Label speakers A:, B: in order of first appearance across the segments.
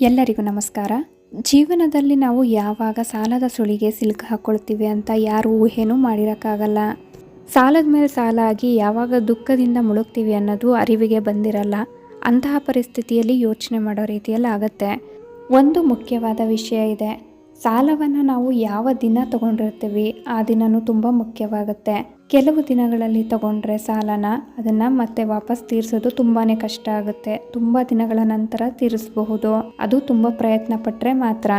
A: ಎಲ್ಲರಿಗೂ ನಮಸ್ಕಾರ. ಜೀವನದಲ್ಲಿ ನಾವು ಯಾವಾಗ ಸಾಲದ ಸುಳಿಗೆ ಸಿಲುಕು ಹಾಕ್ಕೊಳ್ತೀವಿ ಅಂತ ಯಾರು ಊಹೆನೂ ಮಾಡಿರೋಕ್ಕಾಗಲ್ಲ. ಸಾಲದ ಮೇಲೆ ಸಾಲ ಆಗಿ ಯಾವಾಗ ದುಃಖದಿಂದ ಮುಳುಗ್ತೀವಿ ಅನ್ನೋದು ಅರಿವಿಗೆ ಬಂದಿರಲ್ಲ. ಅಂತಹ ಪರಿಸ್ಥಿತಿಯಲ್ಲಿ ಯೋಚನೆ ಮಾಡೋ ರೀತಿಯಲ್ಲಿ ಆಗುತ್ತೆ. ಒಂದು ಮುಖ್ಯವಾದ ವಿಷಯ ಇದೆ. ಸಾಲವನ್ನು ನಾವು ಯಾವ ದಿನ ತಗೊಂಡಿರ್ತೀವಿ ಆ ದಿನವೂ ತುಂಬ ಮುಖ್ಯವಾಗುತ್ತೆ. ಕೆಲವು ದಿನಗಳಲ್ಲಿ ತಗೊಂಡ್ರೆ ಸಾಲನ, ಅದನ್ನು ಮತ್ತೆ ವಾಪಸ್ ತೀರಿಸೋದು ತುಂಬಾ ಕಷ್ಟ ಆಗುತ್ತೆ. ತುಂಬ ದಿನಗಳ ನಂತರ ತೀರಿಸಬಹುದು. ಅದು ತುಂಬ ಪ್ರಯತ್ನ ಪಟ್ಟರೆ ಮಾತ್ರ.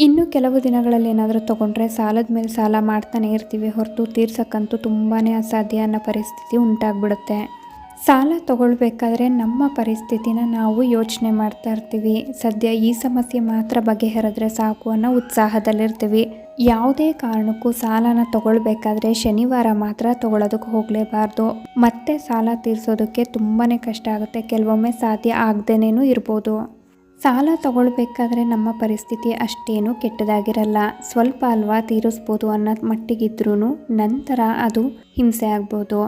A: ಇನ್ನು ಕೆಲವು ದಿನಗಳಲ್ಲಿ ಏನಾದರೂ ತಗೊಂಡ್ರೆ ಸಾಲದ ಮೇಲೆ ಸಾಲ ಮಾಡ್ತಾನೆ ಇರ್ತೀವಿ ಹೊರತು ತೀರ್ಸಕ್ಕಂತೂ ತುಂಬಾ ಅಸಾಧ್ಯ ಅನ್ನೋ ಪರಿಸ್ಥಿತಿ ಉಂಟಾಗ್ಬಿಡುತ್ತೆ. ಸಾಲ ತಗೊಳ್ಬೇಕಾದ್ರೆ ನಮ್ಮ ಪರಿಸ್ಥಿತಿನ ನಾವು ಯೋಚನೆ ಮಾಡ್ತಾ ಇರ್ತೀವಿ. ಸದ್ಯ ಈ ಸಮಸ್ಯೆ ಮಾತ್ರ ಬಗೆಹರಿದ್ರೆ ಸಾಕು ಅನ್ನೋ ಉತ್ಸಾಹದಲ್ಲಿರ್ತೀವಿ. ಯಾವುದೇ ಕಾರಣಕ್ಕೂ ಸಾಲನ ತಗೊಳ್ಬೇಕಾದ್ರೆ ಶನಿವಾರ ಮಾತ್ರ ತಗೊಳ್ಳೋದಕ್ಕೆ ಹೋಗಲೇಬಾರ್ದು. ಮತ್ತೆ ಸಾಲ ತೀರಿಸೋದಕ್ಕೆ ತುಂಬಾ ಕಷ್ಟ ಆಗುತ್ತೆ. ಕೆಲವೊಮ್ಮೆ ಸಾಧ್ಯ ಆಗದೇನೇನೂ ಇರ್ಬೋದು. ಸಾಲ ತಗೊಳ್ಬೇಕಾದ್ರೆ ನಮ್ಮ ಪರಿಸ್ಥಿತಿ ಅಷ್ಟೇನು ಕೆಟ್ಟದಾಗಿರಲ್ಲ. ಸ್ವಲ್ಪ ಅಲ್ವಾ ತೀರಿಸ್ಬೋದು ಅನ್ನೋ ಮಟ್ಟಿಗಿದ್ರೂ ನಂತರ ಅದು ಹಿಂಸೆ ಆಗ್ಬೋದು.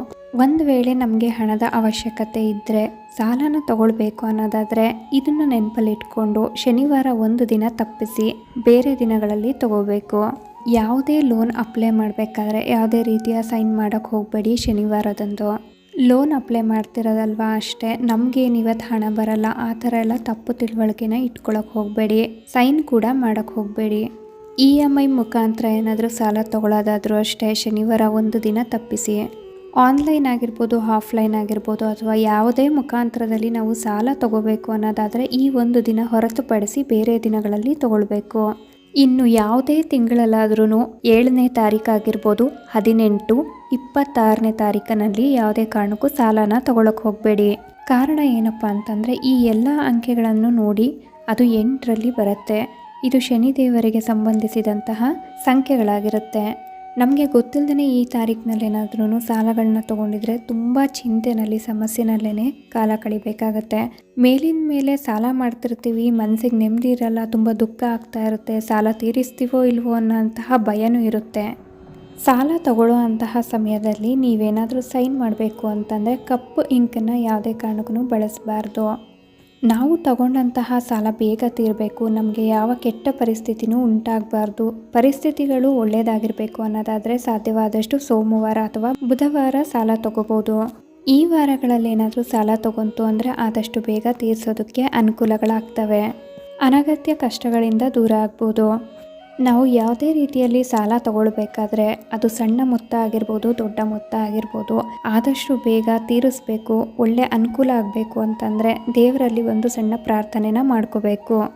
A: ಒಂದು ವೇಳೆ ನಮಗೆ ಹಣದ ಅವಶ್ಯಕತೆ ಇದ್ದರೆ ಸಾಲನ ತಗೊಳ್ಬೇಕು ಅನ್ನೋದಾದರೆ ಇದನ್ನು ನೆನಪಲ್ಲಿಟ್ಕೊಂಡು ಶನಿವಾರ ಒಂದು ದಿನ ತಪ್ಪಿಸಿ ಬೇರೆ ದಿನಗಳಲ್ಲಿ ತಗೋಬೇಕು. ಯಾವುದೇ ಲೋನ್ ಅಪ್ಲೈ ಮಾಡಬೇಕಾದ್ರೆ ಯಾವುದೇ ರೀತಿಯ ಸೈನ್ ಮಾಡೋಕ್ಕೆ ಹೋಗಬೇಡಿ ಶನಿವಾರದಂದು. ಲೋನ್ ಅಪ್ಲೈ ಮಾಡ್ತಿರೋದಲ್ವಾ ಅಷ್ಟೇ? ನಮಗೇನು ಇವತ್ತು ಹಣ ಬರಲ್ಲ, ಆ ಥರ ಎಲ್ಲ ತಪ್ಪು ತಿಳುವಳಿಕೆನ ಇಟ್ಕೊಳಕ್ಕೆ ಹೋಗಬೇಡಿ. ಸೈನ್ ಕೂಡ ಮಾಡೋಕ್ಕೆ ಹೋಗಬೇಡಿ. ಇ ಎಂ ಐ ಮುಖಾಂತರ ಏನಾದರೂ ಸಾಲ ತೊಗೊಳೋದಾದರೂ ಅಷ್ಟೇ, ಶನಿವಾರ ಒಂದು ದಿನ ತಪ್ಪಿಸಿ. ಆನ್ಲೈನ್ ಆಗಿರ್ಬೋದು, ಆಫ್ಲೈನ್ ಆಗಿರ್ಬೋದು, ಅಥವಾ ಯಾವುದೇ ಮುಖಾಂತರದಲ್ಲಿ ನಾವು ಸಾಲ ತಗೋಬೇಕು ಅನ್ನೋದಾದರೆ ಈ ಒಂದು ದಿನ ಹೊರತುಪಡಿಸಿ ಬೇರೆ ದಿನಗಳಲ್ಲಿ ತಗೊಳ್ಬೇಕು. ಇನ್ನು ಯಾವುದೇ ತಿಂಗಳಲ್ಲಾದ್ರೂ ಏಳನೇ ತಾರೀಕಾಗಿರ್ಬೋದು ಹದಿನೆಂಟು ಇಪ್ಪತ್ತಾರನೇ ತಾರೀಕಿನಲ್ಲಿ ಯಾವುದೇ ಕಾರಣಕ್ಕೂ ಸಾಲನ ತಗೊಳಕ್ಕೆ ಹೋಗಬೇಡಿ. ಕಾರಣ ಏನಪ್ಪ ಅಂತಂದರೆ, ಈ ಎಲ್ಲ ಅಂಕೆಗಳನ್ನು ನೋಡಿ ಅದು ಎಂಟರಲ್ಲಿ ಬರುತ್ತೆ. ಇದು ಶನಿದೇವರಿಗೆ ಸಂಬಂಧಿಸಿದಂತಹ ಸಂಖ್ಯೆಗಳಾಗಿರುತ್ತೆ. ನಮಗೆ ಗೊತ್ತಿಲ್ಲದೇ ಈ ತಾರೀಕಿನಲ್ಲಿ ಏನಾದ್ರೂ ಸಾಲಗಳನ್ನ ತೊಗೊಂಡಿದ್ರೆ ತುಂಬ ಚಿಂತೆನಲ್ಲಿ ಸಮಸ್ಯೆನಲ್ಲೇ ಕಾಲ ಕಳಿಬೇಕಾಗತ್ತೆ. ಮೇಲಿನ ಮೇಲೆ ಸಾಲ ಮಾಡ್ತಿರ್ತೀವಿ ಮನಸ್ಸಿಗೆ ನೆಮ್ಮದಿ ಇರಲ್ಲ, ತುಂಬ ದುಃಖ ಆಗ್ತಾ ಇರುತ್ತೆ, ಸಾಲ ತೀರಿಸ್ತೀವೋ ಇಲ್ವೋ ಅನ್ನೋಂತಹ ಭಯನೂ ಇರುತ್ತೆ. ಸಾಲ ತಗೊಳ್ಳೋ ಅಂತಹ ಸಮಯದಲ್ಲಿ ನೀವೇನಾದರೂ ಸೈನ್ ಮಾಡಬೇಕು ಅಂತಂದರೆ ಕಪ್ಪು ಇಂಕನ್ನು ಯಾವುದೇ ಕಾರಣಕ್ಕೂ ಬಳಸಬಾರ್ದು. ನಾವು ತಗೊಂಡಂತಹ ಸಾಲ ಬೇಗ ತೀರಬೇಕು, ನಮಗೆ ಯಾವ ಕೆಟ್ಟ ಪರಿಸ್ಥಿತಿನೂ ಉಂಟಾಗಬಾರ್ದು. ಪರಿಸ್ಥಿತಿಗಳು ಒಳ್ಳೆಯದಾಗಿರಬೇಕು ಅನ್ನೋದಾದರೆ ಸಾಧ್ಯವಾದಷ್ಟು ಸೋಮವಾರ ಅಥವಾ ಬುಧವಾರ ಸಾಲ ತಗೋಬೋದು. ಈ ವಾರಗಳಲ್ಲಿ ಏನಾದರೂ ಸಾಲ ತಗೊಂತು ಅಂದರೆ ಆದಷ್ಟು ಬೇಗ ತೀರಿಸೋದಕ್ಕೆ ಅನುಕೂಲಗಳಾಗ್ತವೆ. ಅನಗತ್ಯ ಕಷ್ಟಗಳಿಂದ ದೂರ ಆಗ್ಬೋದು. ನಾವು ಯಾವುದೇ ರೀತಿಯಲ್ಲಿ ಸಾಲ ತಗೊಳ್ಬೇಕಾದ್ರೆ ಅದು ಸಣ್ಣ ಮೊತ್ತ ಆಗಿರ್ಬೋದು, ದೊಡ್ಡ ಮೊತ್ತ ಆಗಿರ್ಬೋದು, ಆದಷ್ಟು ಬೇಗ ತೀರಿಸ್ಬೇಕು, ಒಳ್ಳೆ ಅನುಕೂಲ ಆಗಬೇಕು ಅಂತಂದರೆ ದೇವರಲ್ಲಿ ಒಂದು ಸಣ್ಣ ಪ್ರಾರ್ಥನೆನ ಮಾಡ್ಕೋಬೇಕು.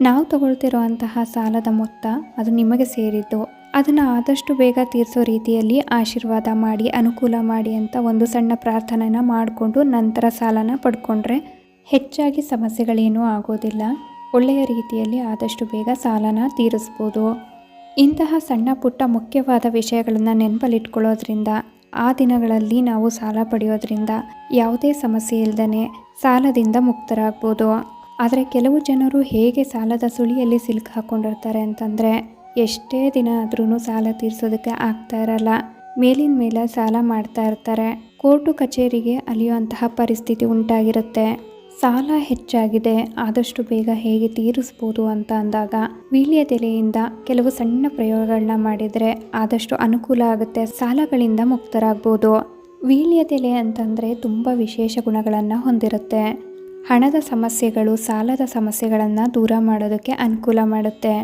A: ನಾವು ತಗೊಳ್ತಿರೋ ಅಂತಹ ಸಾಲದ ಮೊತ್ತ ಅದು ನಿಮಗೆ ಸೇರಿದ್ದು. ಅದನ್ನು ಆದಷ್ಟು ಬೇಗ ತೀರಿಸೋ ರೀತಿಯಲ್ಲಿ ಆಶೀರ್ವಾದ ಮಾಡಿ, ಅನುಕೂಲ ಮಾಡಿ ಅಂತ ಒಂದು ಸಣ್ಣ ಪ್ರಾರ್ಥನೆನ ಮಾಡಿಕೊಂಡು ನಂತರ ಸಾಲನ ಪಡ್ಕೊಂಡ್ರೆ ಹೆಚ್ಚಾಗಿ ಸಮಸ್ಯೆಗಳೇನೂ ಆಗೋದಿಲ್ಲ. ಒಳ್ಳೆಯ ರೀತಿಯಲ್ಲಿ ಆದಷ್ಟು ಬೇಗ ಸಾಲನ ತೀರಿಸ್ಬೋದು. ಇಂತಹ ಸಣ್ಣ ಪುಟ್ಟ ಮುಖ್ಯವಾದ ವಿಷಯಗಳನ್ನು ನೆನಪಲ್ಲಿಟ್ಕೊಳ್ಳೋದ್ರಿಂದ, ಆ ದಿನಗಳಲ್ಲಿ ನಾವು ಸಾಲ ಪಡೆಯೋದ್ರಿಂದ ಯಾವುದೇ ಸಮಸ್ಯೆ ಇಲ್ಲದೇ ಸಾಲದಿಂದ ಮುಕ್ತರಾಗ್ಬೋದು. ಆದರೆ ಕೆಲವು ಜನರು ಹೇಗೆ ಸಾಲದ ಸುಳಿಯಲ್ಲಿ ಸಿಲ್ಕ್ ಹಾಕ್ಕೊಂಡಿರ್ತಾರೆ ಅಂತಂದರೆ, ಎಷ್ಟೇ ದಿನ ಆದ್ರೂ ಸಾಲ ತೀರಿಸೋದಕ್ಕೆ ಆಗ್ತಾ ಇರಲ್ಲ. ಮೇಲಿನ ಮೇಲೆ ಸಾಲ ಮಾಡ್ತಾ ಇರ್ತಾರೆ. ಕೋರ್ಟು ಕಚೇರಿಗೆ ಅಲಿಯುವಂತಹ ಪರಿಸ್ಥಿತಿ ಉಂಟಾಗಿರುತ್ತೆ. ಸಾಲ ಹೆಚ್ಚಾಗಿದೆ, ಆದಷ್ಟು ಬೇಗ ಹೇಗೆ ತೀರಿಸ್ಬೋದು ಅಂತ ಅಂದಾಗ ವೀಳ್ಯದೆಲೆಯಿಂದ ಕೆಲವು ಸಣ್ಣ ಪ್ರಯೋಗಗಳನ್ನ ಮಾಡಿದರೆ ಆದಷ್ಟು ಅನುಕೂಲ ಆಗುತ್ತೆ, ಸಾಲಗಳಿಂದ ಮುಕ್ತರಾಗ್ಬೋದು. ವೀಳ್ಯದೆಲೆ ಅಂತಂದರೆ ತುಂಬ ವಿಶೇಷ ಗುಣಗಳನ್ನು ಹೊಂದಿರುತ್ತೆ. ಹಣದ ಸಮಸ್ಯೆಗಳು ಸಾಲದ ಸಮಸ್ಯೆಗಳನ್ನು ದೂರ ಮಾಡೋದಕ್ಕೆ ಅನುಕೂಲ ಮಾಡುತ್ತೆ.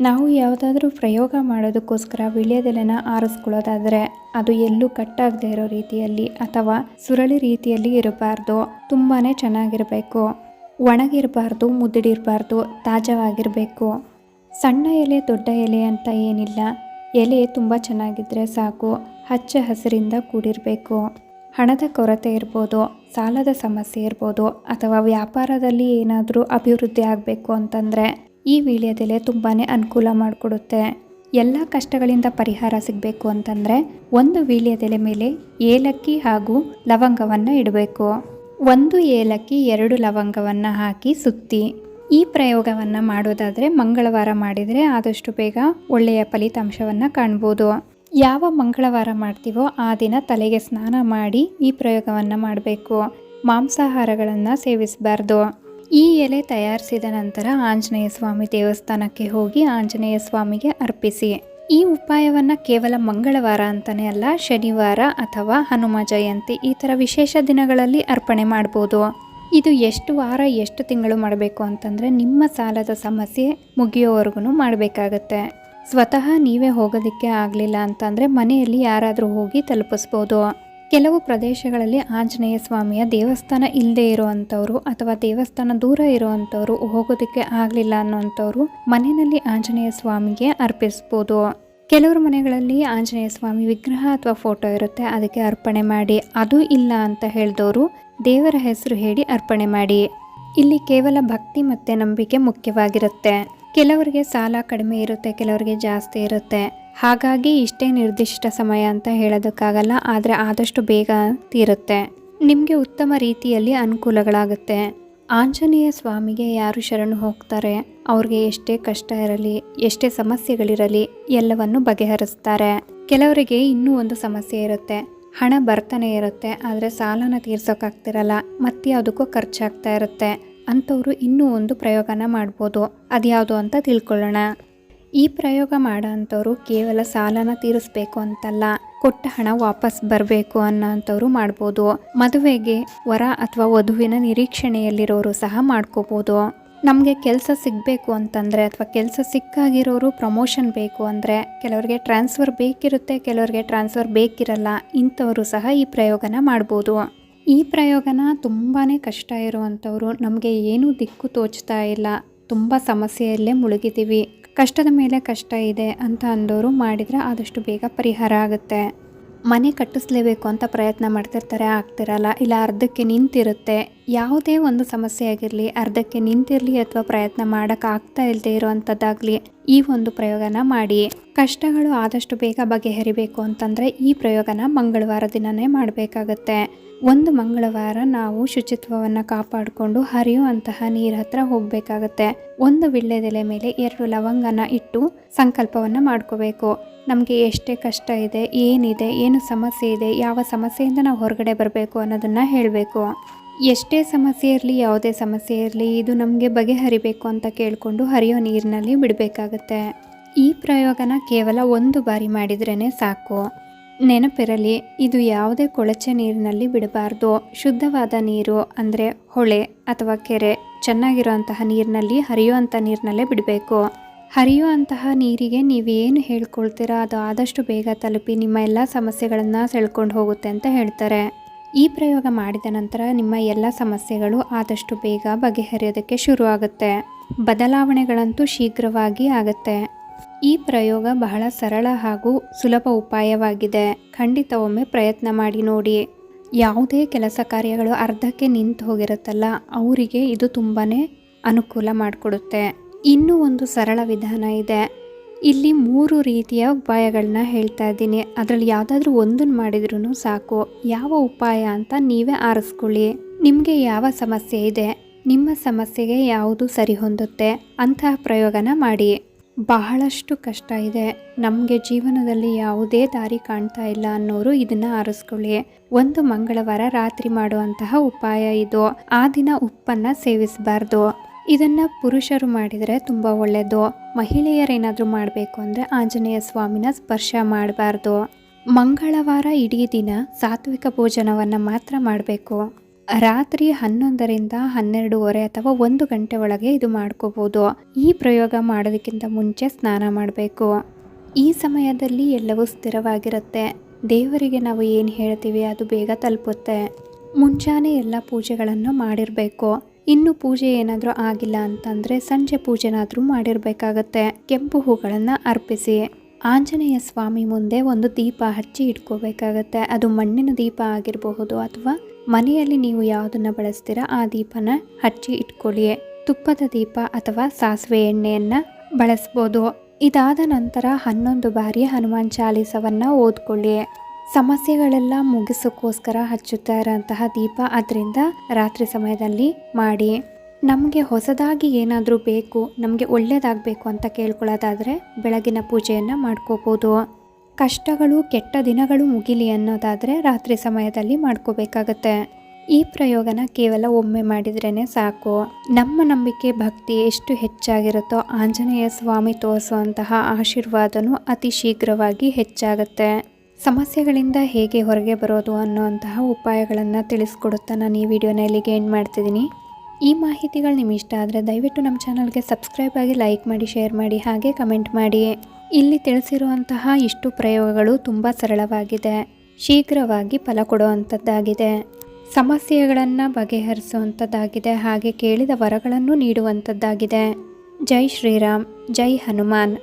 A: ನಾವು ಯಾವುದಾದ್ರೂ ಪ್ರಯೋಗ ಮಾಡೋದಕ್ಕೋಸ್ಕರ ವಿಳ್ಯದೆಲೆನ ಆರಿಸ್ಕೊಳ್ಳೋದಾದರೆ ಅದು ಎಲ್ಲೂ ಕಟ್ಟಾಗದೇ ಇರೋ ರೀತಿಯಲ್ಲಿ ಅಥವಾ ಸುರಳಿ ರೀತಿಯಲ್ಲಿ ಇರಬಾರ್ದು. ತುಂಬಾ ಚೆನ್ನಾಗಿರಬೇಕು. ಒಣಗಿರಬಾರ್ದು ಮುದ್ದಿಡಿರಬಾರ್ದು ತಾಜಾವಾಗಿರಬೇಕು. ಸಣ್ಣ ಎಲೆ, ದೊಡ್ಡ ಎಲೆ ಅಂತ ಏನಿಲ್ಲ. ಎಲೆ ತುಂಬ ಚೆನ್ನಾಗಿದ್ದರೆ ಸಾಕು. ಹಚ್ಚ ಹಸಿರಿಂದ ಕೂಡಿರಬೇಕು. ಹಣದ ಕೊರತೆ ಇರ್ಬೋದು, ಸಾಲದ ಸಮಸ್ಯೆ ಇರ್ಬೋದು, ಅಥವಾ ವ್ಯಾಪಾರದಲ್ಲಿ ಏನಾದರೂ ಅಭಿವೃದ್ಧಿ ಆಗಬೇಕು ಅಂತಂದರೆ ಈ ವೀಳ್ಯದೆಲೆ ತುಂಬಾ ಅನುಕೂಲ ಮಾಡಿಕೊಡುತ್ತೆ. ಎಲ್ಲ ಕಷ್ಟಗಳಿಂದ ಪರಿಹಾರ ಸಿಗಬೇಕು ಅಂತಂದರೆ ಒಂದು ವೀಳ್ಯದೆಲೆ ಮೇಲೆ ಏಲಕ್ಕಿ ಹಾಗೂ ಲವಂಗವನ್ನು ಇಡಬೇಕು. ಒಂದು ಏಲಕ್ಕಿ, ಎರಡು ಲವಂಗವನ್ನು ಹಾಕಿ ಸುತ್ತಿ. ಈ ಪ್ರಯೋಗವನ್ನು ಮಾಡೋದಾದರೆ ಮಂಗಳವಾರ ಮಾಡಿದರೆ ಆದಷ್ಟು ಬೇಗ ಒಳ್ಳೆಯ ಫಲಿತಾಂಶವನ್ನು ಕಾಣ್ಬೋದು. ಯಾವ ಮಂಗಳವಾರ ಮಾಡ್ತೀವೋ ಆ ದಿನ ತಲೆಗೆ ಸ್ನಾನ ಮಾಡಿ ಈ ಪ್ರಯೋಗವನ್ನು ಮಾಡಬೇಕು. ಮಾಂಸಾಹಾರಗಳನ್ನು ಸೇವಿಸಬಾರ್ದು. ಈ ಎಲೆ ತಯಾರಿಸಿದ ನಂತರ ಆಂಜನೇಯ ಸ್ವಾಮಿ ದೇವಸ್ಥಾನಕ್ಕೆ ಹೋಗಿ ಆಂಜನೇಯ ಸ್ವಾಮಿಗೆ ಅರ್ಪಿಸಿ. ಈ ಉಪಾಯವನ್ನು ಕೇವಲ ಮಂಗಳವಾರ ಅಂತಲೇ ಅಲ್ಲ, ಶನಿವಾರ ಅಥವಾ ಹನುಮ ಜಯಂತಿ ಈ ಥರ ವಿಶೇಷ ದಿನಗಳಲ್ಲಿ ಅರ್ಪಣೆ ಮಾಡ್ಬೋದು. ಇದು ಎಷ್ಟು ವಾರ, ಎಷ್ಟು ತಿಂಗಳು ಮಾಡಬೇಕು ಅಂತಂದರೆ ನಿಮ್ಮ ಸಾಲದ ಸಮಸ್ಯೆ ಮುಗಿಯೋವರೆಗೂ ಮಾಡಬೇಕಾಗತ್ತೆ. ಸ್ವತಃ ನೀವೇ ಹೋಗೋದಕ್ಕೆ ಆಗಲಿಲ್ಲ ಅಂತಂದರೆ ಮನೆಯಲ್ಲಿ ಯಾರಾದರೂ ಹೋಗಿ ತಲುಪಿಸ್ಬೋದು. ಕೆಲವು ಪ್ರದೇಶಗಳಲ್ಲಿ ಆಂಜನೇಯ ಸ್ವಾಮಿಯ ದೇವಸ್ಥಾನ ಇಲ್ಲದೆ ಇರುವಂಥವ್ರು ಅಥವಾ ದೇವಸ್ಥಾನ ದೂರ ಇರುವಂಥವ್ರು ಹೋಗೋದಕ್ಕೆ ಆಗಲಿಲ್ಲ ಅನ್ನೋಂಥವ್ರು ಮನೆಯಲ್ಲಿ ಆಂಜನೇಯ ಸ್ವಾಮಿಗೆ ಅರ್ಪಿಸ್ಬೋದು. ಕೆಲವರು ಮನೆಗಳಲ್ಲಿ ಆಂಜನೇಯ ಸ್ವಾಮಿ ವಿಗ್ರಹ ಅಥವಾ ಫೋಟೋ ಇರುತ್ತೆ, ಅದಕ್ಕೆ ಅರ್ಪಣೆ ಮಾಡಿ. ಅದು ಇಲ್ಲ ಅಂತ ಹೇಳಿದವರು ದೇವರ ಹೆಸರು ಹೇಳಿ ಅರ್ಪಣೆ ಮಾಡಿ. ಇಲ್ಲಿ ಕೇವಲ ಭಕ್ತಿ ಮತ್ತು ನಂಬಿಕೆ ಮುಖ್ಯವಾಗಿರುತ್ತೆ. ಕೆಲವರಿಗೆ ಸಾಲ ಕಡಿಮೆ ಇರುತ್ತೆ, ಕೆಲವರಿಗೆ ಜಾಸ್ತಿ ಇರುತ್ತೆ. ಹಾಗಾಗಿ ಇಷ್ಟೇ ನಿರ್ದಿಷ್ಟ ಸಮಯ ಅಂತ ಹೇಳೋದಕ್ಕಾಗಲ್ಲ, ಆದರೆ ಆದಷ್ಟು ಬೇಗ ತೀರುತ್ತೆ. ನಿಮಗೆ ಉತ್ತಮ ರೀತಿಯಲ್ಲಿ ಅನುಕೂಲಗಳಾಗುತ್ತೆ. ಆಂಜನೇಯ ಸ್ವಾಮಿಗೆ ಯಾರು ಶರಣು ಹೋಗ್ತಾರೆ, ಅವ್ರಿಗೆ ಎಷ್ಟೇ ಕಷ್ಟ ಇರಲಿ, ಎಷ್ಟೇ ಸಮಸ್ಯೆಗಳಿರಲಿ, ಎಲ್ಲವನ್ನು ಬಗೆಹರಿಸ್ತಾರೆ. ಕೆಲವರಿಗೆ ಇನ್ನೂ ಒಂದು ಸಮಸ್ಯೆ ಇರುತ್ತೆ. ಹಣ ಬರ್ತಾನೆ ಇರುತ್ತೆ, ಆದರೆ ಸಾಲನ ತೀರ್ಸೋಕ್ಕಾಗ್ತಿರಲ್ಲ ಮತ್ತೆ ಅದಕ್ಕೂ ಖರ್ಚಾಗ್ತಾ ಇರುತ್ತೆ. ಅಂಥವ್ರು ಇನ್ನೂ ಒಂದು ಪ್ರಯೋಗನ ಮಾಡ್ಬೋದು. ಅದ್ಯಾವುದು ಅಂತ ತಿಳ್ಕೊಳ್ಳೋಣ. ಈ ಪ್ರಯೋಗ ಮಾಡೋ ಅಂಥವ್ರು ಕೇವಲ ಸಾಲನ ತೀರಿಸ್ಬೇಕು ಅಂತಲ್ಲ, ಕೊಟ್ಟ ಹಣ ವಾಪಸ್ ಬರಬೇಕು ಅನ್ನೋಂಥವ್ರು ಮಾಡ್ಬೋದು. ಮದುವೆಗೆ ವರ ಅಥವಾ ವಧುವಿನ ನಿರೀಕ್ಷಣೆಯಲ್ಲಿರೋರು ಸಹ ಮಾಡ್ಕೋಬೋದು. ನಮಗೆ ಕೆಲಸ ಸಿಗಬೇಕು ಅಂತಂದರೆ ಅಥವಾ ಕೆಲಸ ಸಿಕ್ಕಾಗಿರೋರು ಪ್ರಮೋಷನ್ ಬೇಕು ಅಂದರೆ ಕೆಲವರಿಗೆ ಟ್ರಾನ್ಸ್ಫರ್ ಬೇಕಿರುತ್ತೆ, ಕೆಲವರಿಗೆ ಟ್ರಾನ್ಸ್ಫರ್ ಬೇಕಿರಲ್ಲ, ಇಂಥವರು ಸಹ ಈ ಪ್ರಯೋಗನ ಮಾಡ್ಬೋದು. ಈ ಪ್ರಯೋಗನ ತುಂಬಾ ಕಷ್ಟ ಇರುವಂಥವ್ರು ನಮಗೆ ಏನೂ ದಿಕ್ಕು ತೋಚ್ತಾ ಇಲ್ಲ. ತುಂಬ ಸಮಸ್ಯೆಯಲ್ಲೇ ಮುಳುಗಿದ್ದೀವಿ. ಕಷ್ಟದ ಮೇಲೆ ಕಷ್ಟ ಇದೆ ಅಂತ ಅಂದವರು ಮಾಡಿದರೆ ಆದಷ್ಟು ಬೇಗ ಪರಿಹಾರ ಆಗುತ್ತೆ. ಮನೆ ಕಟ್ಟಿಸ್ಲೇಬೇಕು ಅಂತ ಪ್ರಯತ್ನ ಮಾಡ್ತಿರ್ತಾರೆ, ಆಗ್ತಿರಲ್ಲ. ಇಲ್ಲ, ಅರ್ಧಕ್ಕೆ ನಿಂತಿರುತ್ತೆ. ಯಾವುದೇ ಒಂದು ಸಮಸ್ಯೆ ಆಗಿರಲಿ, ಅರ್ಧಕ್ಕೆ ನಿಂತಿರಲಿ ಅಥವಾ ಪ್ರಯತ್ನ ಮಾಡೋಕೆ ಆಗ್ತಾ ಇಲ್ಲದೆ ಇರುವಂಥದ್ದಾಗಲಿ ಈ ಒಂದು ಪ್ರಯೋಗನ ಮಾಡಿ. ಕಷ್ಟಗಳು ಆದಷ್ಟು ಬೇಗ ಬಗೆಹರಿಬೇಕು ಅಂತಂದರೆ ಈ ಪ್ರಯೋಗನ ಮಂಗಳವಾರ ದಿನನೇ ಮಾಡಬೇಕಾಗತ್ತೆ. ಒಂದು ಮಂಗಳವಾರ ನಾವು ಶುಚಿತ್ವವನ್ನು ಕಾಪಾಡಿಕೊಂಡು ಹರಿಯುವಂತಹ ನೀರ ಹತ್ರ ಹೋಗಬೇಕಾಗತ್ತೆ. ಒಂದು ವಿಳ್ಳೆದೆಲೆ ಮೇಲೆ ಎರಡು ಲವಂಗನ ಇಟ್ಟು ಸಂಕಲ್ಪವನ್ನು ಮಾಡ್ಕೋಬೇಕು. ನಮಗೆ ಎಷ್ಟೇ ಕಷ್ಟ ಇದೆ, ಏನಿದೆ, ಏನು ಸಮಸ್ಯೆ ಇದೆ, ಯಾವ ಸಮಸ್ಯೆಯಿಂದ ನಾವು ಹೊರಗಡೆ ಬರಬೇಕು ಅನ್ನೋದನ್ನು ಹೇಳಬೇಕು. ಎಷ್ಟೇ ಸಮಸ್ಯೆ ಇರಲಿ, ಯಾವುದೇ ಸಮಸ್ಯೆ ಇರಲಿ, ಇದು ನಮಗೆ ಬಗೆಹರಿಬೇಕು ಅಂತ ಕೇಳಿಕೊಂಡು ಹರಿಯೋ ನೀರಿನಲ್ಲಿ ಬಿಡಬೇಕಾಗತ್ತೆ. ಈ ಪ್ರಯೋಗನ ಕೇವಲ ಒಂದು ಬಾರಿ ಮಾಡಿದ್ರೇ ಸಾಕು. ನೆನಪಿರಲಿ, ಇದು ಯಾವುದೇ ಕೊಳಚೆ ನೀರಿನಲ್ಲಿ ಬಿಡಬಾರ್ದು. ಶುದ್ಧವಾದ ನೀರು ಅಂದರೆ ಹೊಳೆ ಅಥವಾ ಕೆರೆ, ಚೆನ್ನಾಗಿರುವಂತಹ ನೀರಿನಲ್ಲಿ ಹರಿಯುವಂಥ ನೀರಿನಲ್ಲೇ ಬಿಡಬೇಕು. ಹರಿಯುವಂತಹ ನೀರಿಗೆ ನೀವು ಏನು ಹೇಳ್ಕೊಳ್ತೀರಾ? ಅದು ಆದಷ್ಟು ಬೇಗ ತಲುಪಿ ನಿಮ್ಮ ಎಲ್ಲ ಸಮಸ್ಯೆಗಳನ್ನು ಸೆಳ್ಕೊಂಡು ಹೋಗುತ್ತೆ ಅಂತ ಹೇಳ್ತಾರೆ. ಈ ಪ್ರಯೋಗ ಮಾಡಿದ ನಂತರ ನಿಮ್ಮ ಎಲ್ಲ ಸಮಸ್ಯೆಗಳು ಆದಷ್ಟು ಬೇಗ ಬಗೆಹರಿಯೋದಕ್ಕೆ ಶುರುವಾಗುತ್ತೆ. ಬದಲಾವಣೆಗಳಂತೂ ಶೀಘ್ರವಾಗಿ ಆಗುತ್ತೆ. ಈ ಪ್ರಯೋಗ ಬಹಳ ಸರಳ ಹಾಗೂ ಸುಲಭ ಉಪಾಯವಾಗಿದೆ. ಖಂಡಿತ ಒಮ್ಮೆ ಪ್ರಯತ್ನ ಮಾಡಿ ನೋಡಿ. ಯಾವುದೇ ಕೆಲಸ ಕಾರ್ಯಗಳು ಅರ್ಧಕ್ಕೆ ನಿಂತು ಹೋಗಿರುತ್ತಲ್ಲ, ಅವರಿಗೆ ಇದು ತುಂಬಾ ಅನುಕೂಲ ಮಾಡಿಕೊಡುತ್ತೆ. ಇನ್ನೂ ಒಂದು ಸರಳ ವಿಧಾನ ಇದೆ. ಇಲ್ಲಿ ಮೂರು ರೀತಿಯ ಉಪಾಯಗಳನ್ನ ಹೇಳ್ತಾ ಇದ್ದೀನಿ. ಅದರಲ್ಲಿ ಯಾವುದಾದ್ರೂ ಒಂದನ್ನು ಮಾಡಿದ್ರೂ ಸಾಕು. ಯಾವ ಉಪಾಯ ಅಂತ ನೀವೇ ಆರಿಸ್ಕೊಳ್ಳಿ. ನಿಮಗೆ ಯಾವ ಸಮಸ್ಯೆ ಇದೆ, ನಿಮ್ಮ ಸಮಸ್ಯೆಗೆ ಯಾವುದು ಸರಿ ಹೊಂದುತ್ತೆ ಅಂತಹ ಪ್ರಯೋಗನ ಮಾಡಿ. ಬಹಳಷ್ಟು ಕಷ್ಟ ಇದೆ. ನಮಗೆ ಜೀವನದಲ್ಲಿ ಯಾವುದೇ ದಾರಿ ಕಾಣ್ತಾ ಇಲ್ಲ ಅನ್ನೋರು ಇದನ್ನ ಆರಿಸ್ಕೊಳ್ಳಿ. ಒಂದು ಮಂಗಳವಾರ ರಾತ್ರಿ ಮಾಡುವಂತಹ ಉಪಾಯ ಇದು. ಆ ದಿನ ಉಪ್ಪನ್ನು ಸೇವಿಸಬಾರ್ದು. ಇದನ್ನ ಪುರುಷರು ಮಾಡಿದರೆ ತುಂಬ ಒಳ್ಳೆಯದು ಮಹಿಳೆಯರೇನಾದರೂ ಮಾಡಬೇಕು ಅಂದರೆ ಆಂಜನೇಯ ಸ್ವಾಮಿನ ಸ್ಪರ್ಶ ಮಾಡಬಾರ್ದು. ಮಂಗಳವಾರ ಇಡೀ ದಿನ ಸಾತ್ವಿಕ ಭೋಜನವನ್ನು ಮಾತ್ರ ಮಾಡಬೇಕು. ರಾತ್ರಿ ಹನ್ನೊಂದರಿಂದ ಹನ್ನೆರಡೂವರೆ ಅಥವಾ ಒಂದು ಗಂಟೆ ಒಳಗೆ ಇದು ಮಾಡ್ಕೋಬೋದು. ಈ ಪ್ರಯೋಗ ಮಾಡೋದಕ್ಕಿಂತ ಮುಂಚೆ ಸ್ನಾನ ಮಾಡಬೇಕು. ಈ ಸಮಯದಲ್ಲಿ ಎಲ್ಲವೂ ಸ್ಥಿರವಾಗಿರುತ್ತೆ. ದೇವರಿಗೆ ನಾವು ಏನು ಹೇಳ್ತೀವಿ ಅದು ಬೇಗ ತಲುಪುತ್ತೆ. ಮುಂಚಾನೆ ಎಲ್ಲ ಪೂಜೆಗಳನ್ನು ಮಾಡಿರಬೇಕು. ಇನ್ನು ಪೂಜೆ ಏನಾದರೂ ಆಗಿಲ್ಲ ಅಂತಂದರೆ ಸಂಜೆ ಪೂಜೆನಾದರೂ ಮಾಡಿರಬೇಕಾಗತ್ತೆ. ಕೆಂಪು ಹೂಗಳನ್ನು ಅರ್ಪಿಸಿ. ಆಂಜನೇಯ ಸ್ವಾಮಿ ಮುಂದೆ ಒಂದು ದೀಪ ಹಚ್ಚಿ ಇಟ್ಕೋಬೇಕಾಗತ್ತೆ. ಅದು ಮಣ್ಣಿನ ದೀಪ ಆಗಿರಬಹುದು ಅಥವಾ ಮನೆಯಲ್ಲಿ ನೀವು ಯಾವುದನ್ನು ಬಳಸ್ತೀರಾ, ಆ ದೀಪನ ಹಚ್ಚಿ ಇಟ್ಕೊಳ್ಳಿ ತುಪ್ಪದ ದೀಪ ಅಥವಾ ಸಾಸಿವೆ ಎಣ್ಣೆಯನ್ನು ಬಳಸ್ಬೋದು. ಇದಾದ ನಂತರ ಹನ್ನೊಂದು ಬಾರಿ ಹನುಮಾನ್ ಚಾಲೀಸವನ್ನು ಓದ್ಕೊಳ್ಳಿ ಸಮಸ್ಯೆಗಳೆಲ್ಲ ಮುಗಿಸೋಕ್ಕೋಸ್ಕರ ಹಚ್ಚುತ್ತಾ ಇರೋಂತಹ ದೀಪ ಅದರಿಂದ ರಾತ್ರಿ ಸಮಯದಲ್ಲಿ ಮಾಡಿ. ನಮಗೆ ಹೊಸದಾಗಿ ಏನಾದರೂ ಬೇಕು, ನಮಗೆ ಒಳ್ಳೆಯದಾಗಬೇಕು ಅಂತ ಕೇಳ್ಕೊಳ್ಳೋದಾದರೆ ಬೆಳಗಿನ ಪೂಜೆಯನ್ನು ಮಾಡ್ಕೋಬೋದು. ಕಷ್ಟಗಳು, ಕೆಟ್ಟ ದಿನಗಳು ಮುಗಿಲಿ ಅನ್ನೋದಾದರೆ ರಾತ್ರಿ ಸಮಯದಲ್ಲಿ ಮಾಡ್ಕೋಬೇಕಾಗತ್ತೆ. ಈ ಪ್ರಯೋಗನ ಕೇವಲ ಒಮ್ಮೆ ಮಾಡಿದ್ರೇ ಸಾಕು. ನಮ್ಮ ನಂಬಿಕೆ, ಭಕ್ತಿ ಎಷ್ಟು ಹೆಚ್ಚಾಗಿರುತ್ತೋ ಆಂಜನೇಯ ಸ್ವಾಮಿ ತೋರಿಸುವಂತಹ ಆಶೀರ್ವಾದನೂ ಅತಿ ಶೀಘ್ರವಾಗಿ ಹೆಚ್ಚಾಗುತ್ತೆ. ಸಮಸ್ಯೆಗಳಿಂದ ಹೇಗೆ ಹೊರಗೆ ಬರೋದು ಅನ್ನೋಂತಹ ಉಪಾಯಗಳನ್ನು ತಿಳಿಸ್ಕೊಡುತ್ತಾ ನಾನು ಈ ವಿಡಿಯೋನ ಇಲ್ಲಿಗೆ ಎಂಡ್ ಮಾಡ್ತಿದ್ದೀನಿ. ಈ ಮಾಹಿತಿಗಳು ನಿಮಗೆ ಇಷ್ಟ ಆದರೆ ದಯವಿಟ್ಟು ನಮ್ಮ ಚಾನಲ್ಗೆ ಸಬ್ಸ್ಕ್ರೈಬ್ ಆಗಿ ಲೈಕ್ ಮಾಡಿ ಶೇರ್ ಮಾಡಿ, ಹಾಗೆ ಕಮೆಂಟ್ ಮಾಡಿ. ಇಲ್ಲಿ ತಿಳಿಸಿರುವಂತಹ ಇಷ್ಟು ಪ್ರಯೋಗಗಳು ತುಂಬ ಸರಳವಾಗಿದೆ. ಶೀಘ್ರವಾಗಿ ಫಲ ಕೊಡುವಂಥದ್ದಾಗಿದೆ ಸಮಸ್ಯೆಗಳನ್ನು ಬಗೆಹರಿಸುವಂಥದ್ದಾಗಿದೆ ಹಾಗೆ ಕೇಳಿದ ವರಗಳನ್ನು ನೀಡುವಂಥದ್ದಾಗಿದೆ ಜೈ ಶ್ರೀರಾಮ್, ಜೈ ಹನುಮಾನ್.